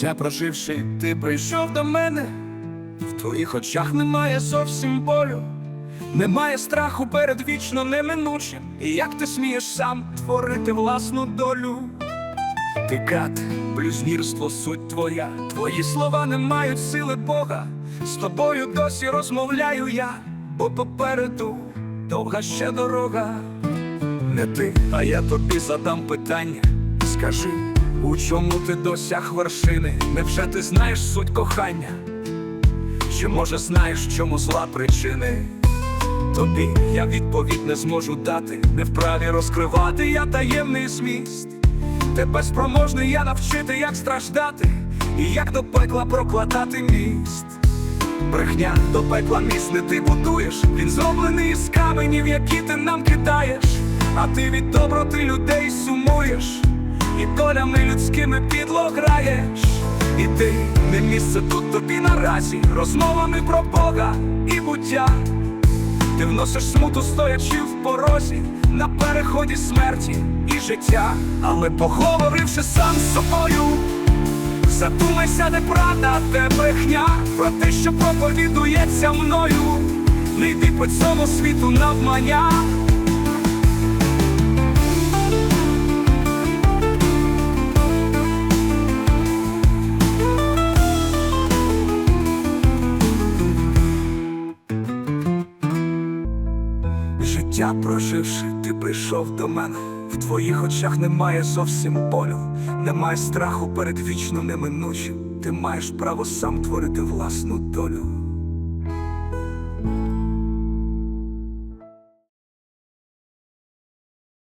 Життя проживши, ти прийшов до мене, в твоїх очах немає зовсім болю, немає страху перед вічно неминучим. І як ти смієш сам творити власну долю? Ти кат, блюзнірство, суть твоя, твої слова не мають сили Бога. З тобою досі розмовляю я, бо попереду довга ще дорога. Не ти, а я тобі задам питання. Скажи, у чому ти досяг вершини? Невже ти знаєш суть кохання? Чи може знаєш, чому зла причини? Тобі я відповідь не зможу дати, не вправі розкривати я таємний зміст. Тебе спроможний я навчити, як страждати, і як до пекла прокладати міст. Брехня до пекла міст не ти будуєш, він зроблений із каменів, які ти нам кидаєш, а ти від доброти людей сумуєш, і долями людськими підло граєш. І ти не місце тут тобі наразі, розмовами про Бога і буття. Ти вносиш смуту, стоячи в порозі, на переході смерті і життя, але поговоривши сам з собою, задумайся, де правда, де брехня, про те, що проповідується мною, не йди по цьому світу навмання. життя проживши, ти прийшов до мене. В твоїх очах немає зовсім болю, немає страху перед вічно неминучим. Ти маєш право сам творити власну долю.